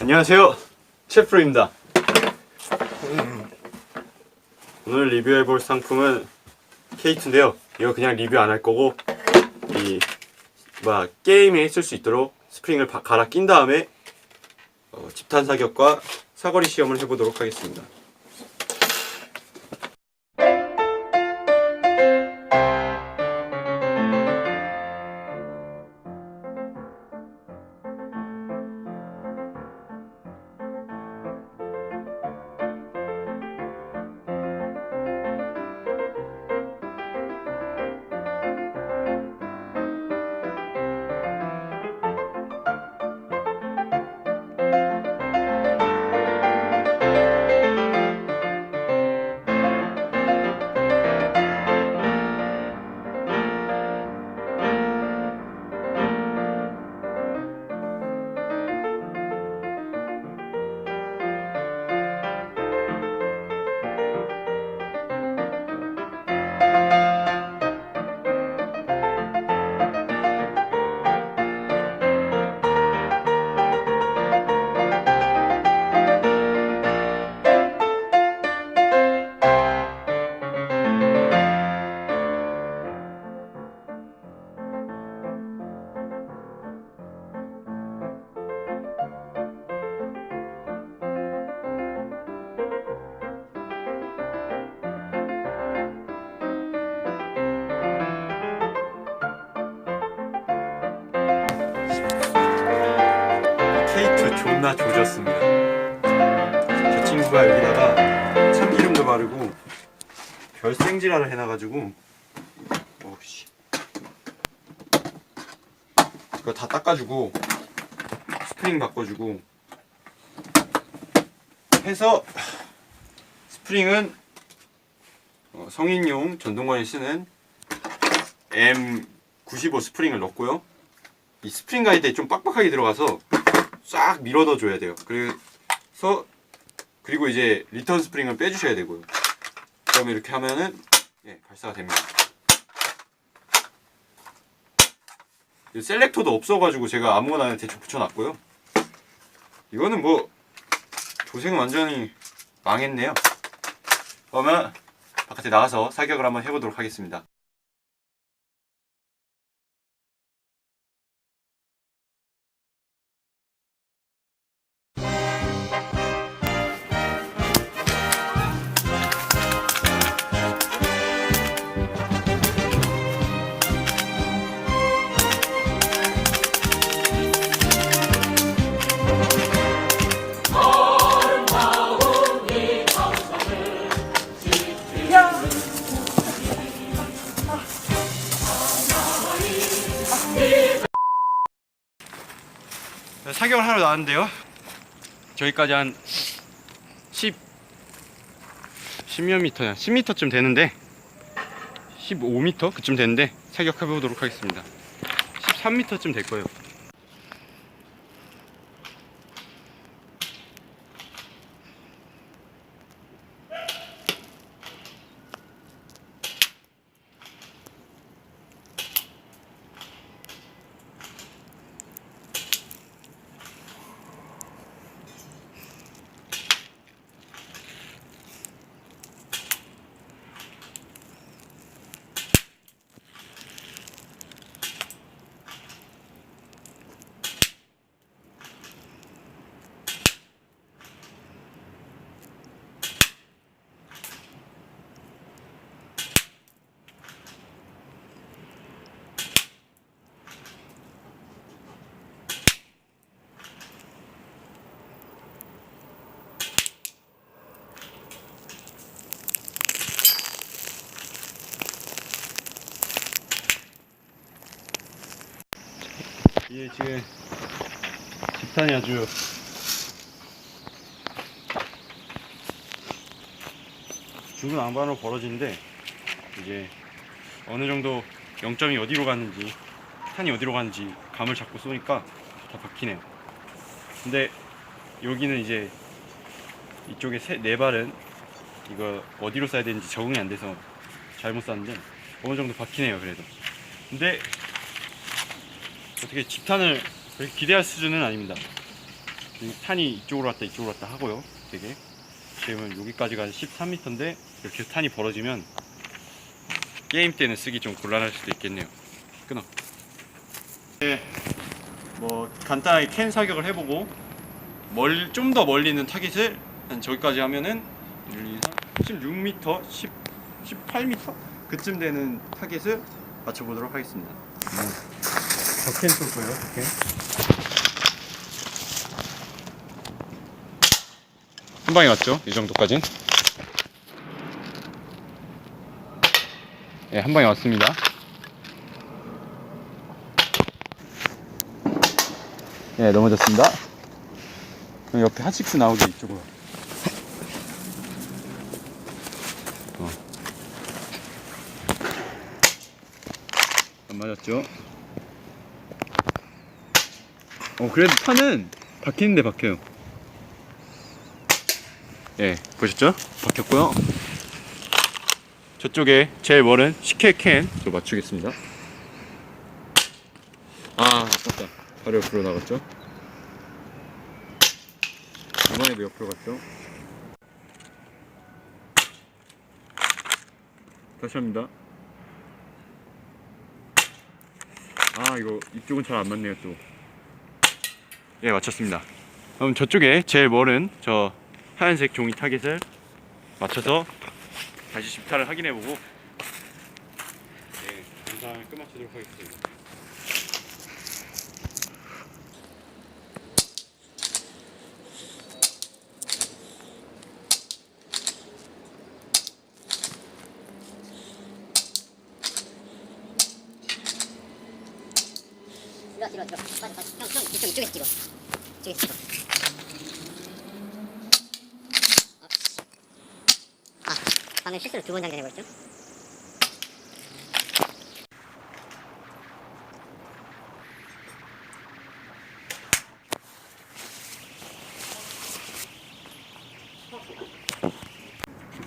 안녕하세요. 셰프입니다. 오늘 리뷰해볼 상품은 케이트인데요. 이거 그냥 리뷰 안 할 거고 이 막 게임에 쓸 수 있도록 스프링을 바- 갈아 낀 다음에 어, 집탄 사격과 사거리 시험을 해보도록 하겠습니다 존나 조졌습니다. 저 친구가 여기다가 참기름도 바르고 별생지랄을 해놔가지고 어우씨. 이거 다 닦아주고 스프링 바꿔주고 해서 스프링은 어, 성인용 전동관이 쓰는 M95 스프링을 넣고요. 이 스프링 가이드에 좀 빡빡하게 들어가서 싹 밀어 넣어줘야 돼요. 그래서 그리고 이제 리턴 스프링을 빼주셔야 되고요. 그다음에 이렇게 하면은 예, 발사가 됩니다. 이 셀렉터도 없어가지고 제가 아무거나 대충 붙여놨고요. 이거는 뭐 도생 완전히 망했네요. 그러면 바깥에 나가서 사격을 한번 해보도록 하겠습니다 나왔는데요. 저기까지 한 10, 10몇 미터야. 10미터쯤 되는데 15미터 그쯤 되는데 사격해 보도록 하겠습니다. 13미터쯤 될 거예요. 이게 지금 집탄이 아주 중구난방으로 벌어지는데 이제 어느 정도 0점이 어디로 갔는지 탄이 어디로 갔는지 감을 잡고 쏘니까 다 박히네요. 근데 여기는 이제 이쪽에 세, 네 발은 이거 어디로 쏴야 되는지 적응이 안 돼서 잘못 쐈는데 어느 정도 박히네요 그래도. 근데 어떻게 집탄을 그렇게 기대할 수준은 아닙니다. 이 탄이 이쪽으로 왔다 이쪽으로 왔다 하고요. 되게 지금은 여기까지가 13m인데 이렇게 탄이 벌어지면 게임 때는 쓰기 좀 곤란할 수도 있겠네요. 끊어. 네, 뭐 간단하게 캔 사격을 해보고 멀 좀 더 멀리 있는 타깃을 한 저기까지 하면은 1, 2, 3, 16m, 10, 18m 그쯤 되는 타깃을 맞춰보도록 하겠습니다. 적캔 쏠 거예요, 적캔. 한 방에 왔죠? 이 정도까진. 예, 한 방에 왔습니다. 예, 넘어졌습니다. 그럼 옆에 하칙스 나오게 이쪽으로. 어. 안 맞았죠? 어, 그래도 판은 박히는데 박혀요. 예, 보셨죠? 박혔고요. 저쪽에 제일 멀은 식혜 캔 저 맞추겠습니다. 아, 아깝다. 바로 옆으로 나갔죠? 이번에도 옆으로 갔죠? 다시 합니다. 아, 이거 이쪽은 잘 안 맞네요, 또. 예, 맞췄습니다. 그럼 저쪽에 제일 멀은 저 하얀색 종이 타겟을 맞춰서 다시 집타를 확인해보고 네, 영상을 끝마치도록 하겠습니다. 뒤로 뒤로 빠져 빠져 형, 형 이쪽 이쪽에서 뒤로 이쪽에서 뒤로 아, 씨. 아 방금 실수로 두 번 장전해버렸죠?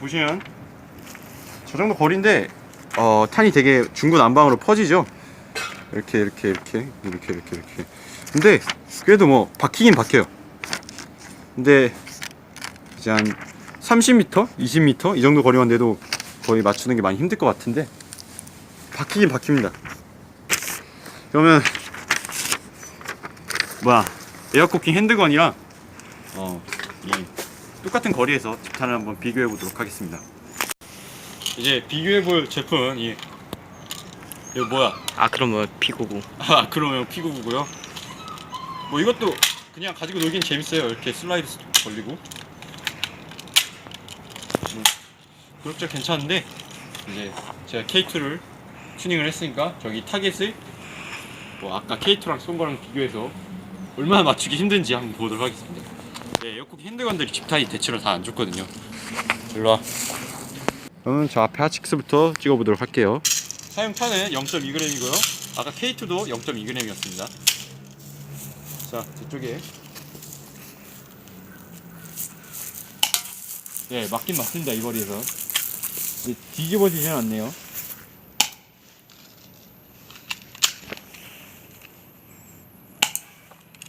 보시면 저 정도 거리인데 어, 탄이 되게 중구난방으로 퍼지죠. 이렇게 이렇게 이렇게 이렇게 이렇게 이렇게. 근데 그래도 뭐 박히긴 박혀요. 근데 이제 한 30m, 20m 이 정도 거리만 돼도 거의 맞추는 게 많이 힘들 것 같은데 박히긴 박힙니다. 그러면 뭐야 에어코킹 핸드건이랑 어, 이 똑같은 거리에서 집탄을 한번 비교해 보도록 하겠습니다. 이제 비교해 볼 제품은 이 이거 뭐야? 아 그러면 피고구 아 그러면 피구구고요. 뭐 이것도 그냥 가지고 놀긴 재밌어요. 이렇게 슬라이드 걸리고. 뭐 그럭저럭 괜찮은데 이제 제가 K2를 튜닝을 했으니까 저기 타겟을 뭐 아까 K2랑 쏜 거랑 비교해서 얼마나 맞추기 힘든지 한번 보도록 하겠습니다. 네, 에어코킹 핸드건들이 집타이 대체로 다 안 좋거든요. 일로 와. 그러면 저 앞에 하칙스부터 찍어보도록 할게요. 사용 탄은 0.2g이고요. 아까 K2도 0.2g이었습니다. 자, 저쪽에 네, 맞긴 맞습니다. 이 거리에서. 뒤집어지진 않네요.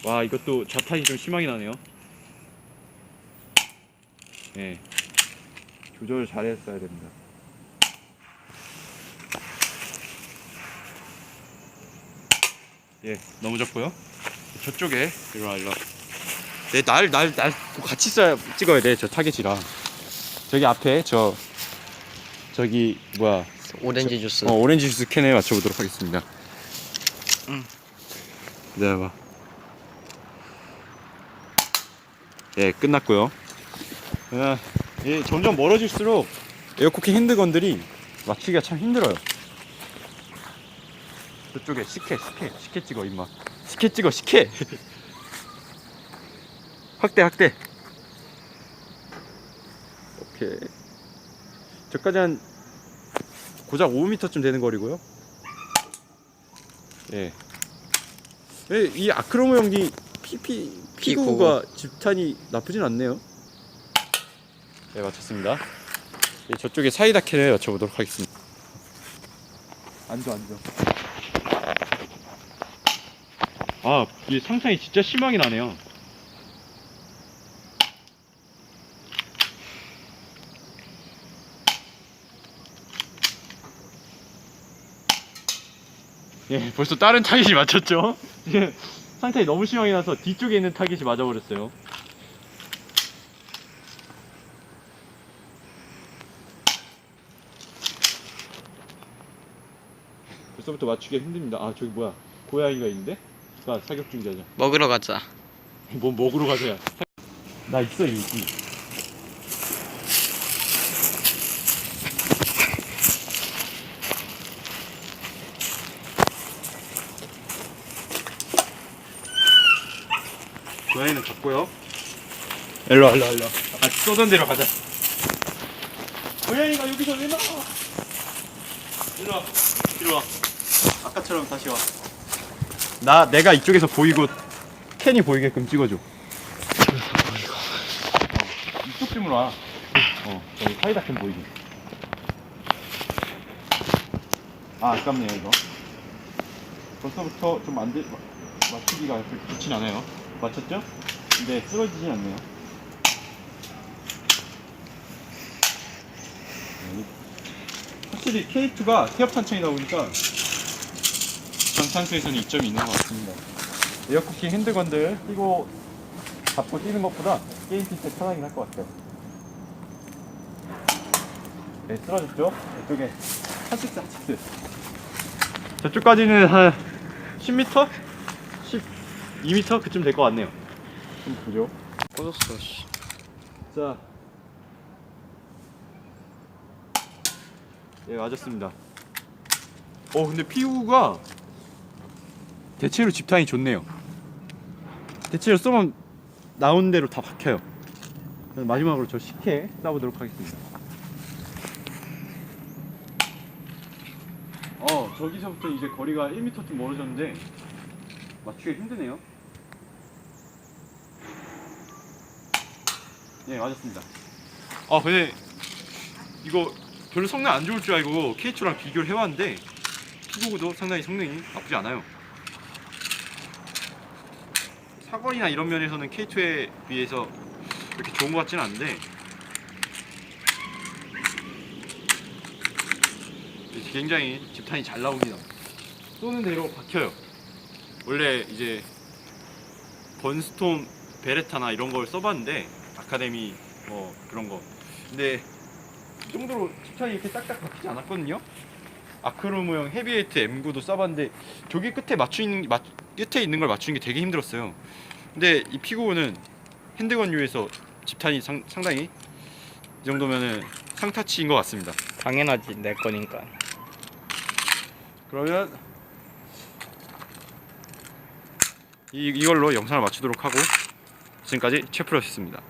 와, 이것도 좌탄이 좀 심하게 나네요. 네. 조절을 잘했어야 됩니다. 예, 넘어졌고요. 저쪽에 일로 와, 일로. 와. 네, 날, 날, 날 같이 써야 찍어야 돼. 저 타겟이랑. 저기 앞에 저 저기 뭐야? 오렌지 주스 어, 오렌지 주스 캔에 맞춰보도록 하겠습니다. 음. 기다려봐. 예, 끝났고요. 아, 예, 점점 멀어질수록 에어코킹 핸드건들이 맞추기가 참 힘들어요. 저쪽에 식혜, 식혜, 식혜 찍어 임마. 식혜 찍어, 식혜. 확대, 확대. 오케이. 저까지 한 고작 5m쯤 되는 거리고요. 예. 예, 이 아크로모 연기 PP 피구가 집탄이 나쁘진 않네요. 네 맞췄습니다. 예, 저쪽에 사이다 캔을 맞춰보도록 하겠습니다. 앉아 앉아. 아, 이 상상이 진짜 심하게 나네요. 예, 벌써 다른 타깃이 맞췄죠? 예, 상태이 너무 심하게 나서 뒤쪽에 있는 타깃이 맞아버렸어요. 벌써부터 맞추기가 힘듭니다. 아, 저기 뭐야. 고양이가 있는데? 자 사격 중지하자. 먹으러 가자. 뭐 먹으러 가세요? 나 있어 여기. 고양이는 갔고요. 일로 와, 일로 와, 일로 와. 아, 쏘던 대로 가자. 고양이가 여기서 왜 나와? 일로 와, 일로 와. 아까처럼 다시 와. 나 내가 이쪽에서 보이고 캔이 보이게끔 찍어줘. 이쪽쯤으로 와. 어, 저기 사이다 캔 보이게. 아, 아깝네요, 이거. 벌써부터 좀안 돼, 마- 맞추기가 그렇게 좋진 않아요. 맞췄죠? 근데 쓰러지진 않네요. 네. 확실히 K2가 태엽 탄창이 나오니까 전탄수에서는 이점이 있는 것 같습니다. 에어쿠키 핸드건들 끼고 잡고 뛰는 것보다 게임 뛸때 편하긴 할 것 같아요. 네, 쓰러졌죠? 이쪽에 하식스 하식스. 저쪽까지는 한 10m? 12m? 그쯤 될 것 같네요. 좀 보죠. 꺼졌어. 씨. 자. 예, 맞았습니다. 어, 근데 피우가 대체로 집탄이 좋네요. 대체로 쏘면 나온 대로 다 박혀요. 마지막으로 저 10회 쏴보도록 하겠습니다. 어, 저기서부터 이제 거리가 1m쯤 멀어졌는데 맞추기가 힘드네요. 네 맞았습니다. 아 근데 이거 별로 성능 안 좋을 줄 알고 K2랑 비교를 해봤는데 피고도 상당히 성능이 나쁘지 않아요. 사거리나 이런 면에서는 K2에 비해서 그렇게 좋은 것 같지는 않은데 굉장히 집탄이 잘 나옵니다. 쏘는 대로 박혀요. 원래 이제 번스톰 베레타나 이런 걸 써봤는데 아카데미 뭐 그런 거 근데 이 정도로 집탄이 이렇게 딱딱 박히지 않았거든요 아크로모형 헤비웨이트 M9도 써봤는데 저기 끝에 맞추는 맞, 끝에 있는 걸 맞추는 게 되게 힘들었어요. 근데 이 피고는 핸드건 유에서 집탄이 상, 상당히 이 정도면은 상타치인 것 같습니다. 당연하지 내 거니까. 그러면 이, 이걸로 영상을 마치도록 하고 지금까지 채프로였습니다